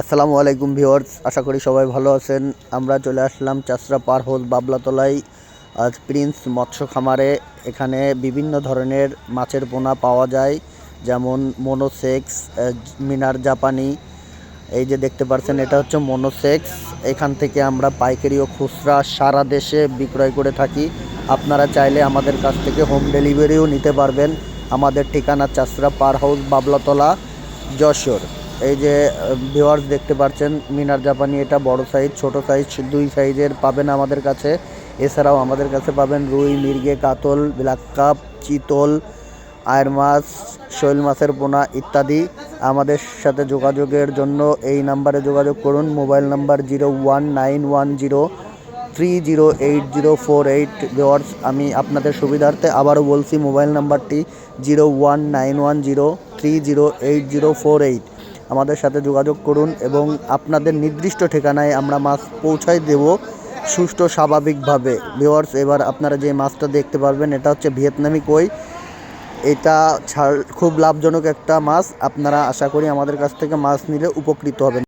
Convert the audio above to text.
আসসালামু আলাইকুম ভিউয়ার্স, আশা করি সবাই ভালো আছেন। আমরা চলে আসলাম চাষরা পার হোল বাবলাতলায়। আজ প্রিন্স মৎস্য খামারে এখানে বিভিন্ন ধরনের মাছের পোনা পাওয়া যায়, যেমন মোনোসেক্স মিনার জাপানি। এই যে দেখতে পাচ্ছেন, এটা হচ্ছে মোনোসেক্স। এখান থেকে আমরা পাইকারি ও খুচরা সারা দেশে বিক্রয় করে থাকি। আপনারা চাইলে আমাদের কাছ থেকে হোম ডেলিভারিও নিতে পারবেন। আমাদের ঠিকানা চাষরা পার হাউস বাবলাতলা, যশোর। এই যে ভিওয়ার্স দেখতে পাচ্ছেন মিনার জাপানি, এটা বড় সাইজ ছোট সাইজ দুই সাইজের পাবেন আমাদের কাছে। এছাড়াও আমাদের কাছে পাবেন রুই, মির্গে, কাতল ব্ল্যাক কাপ চিতল, আয়ের মাছ, শৈল মাছের পোনা ইত্যাদি। আমাদের সাথে যোগাযোগের জন্য এই নাম্বারে যোগাযোগ করুন, mobile number zero one nine one zero three zero eight zero four eight. Viewers আমি আপনাদের সুবিধার্থে আবারও বলছি, মোবাইল নাম্বারটি zero one nine one zero three zero eight zero four eight. আমাদের সাথে যোগাযোগ করুন এবং আপনাদের নির্দিষ্ট ঠিকানায় আমরা মাছ পৌঁছাই দেব সুস্থ স্বাভাবিকভাবে। ভিওয়ার্স এবার আপনারা যে মাছটা দেখতে পারবেন, এটা হচ্ছে ভিয়েতনামি কই। এটা খুব লাভজনক একটা মাছ। আপনারা আশা করি আমাদের কাছ থেকে মাছ নিলে উপকৃত হবেন।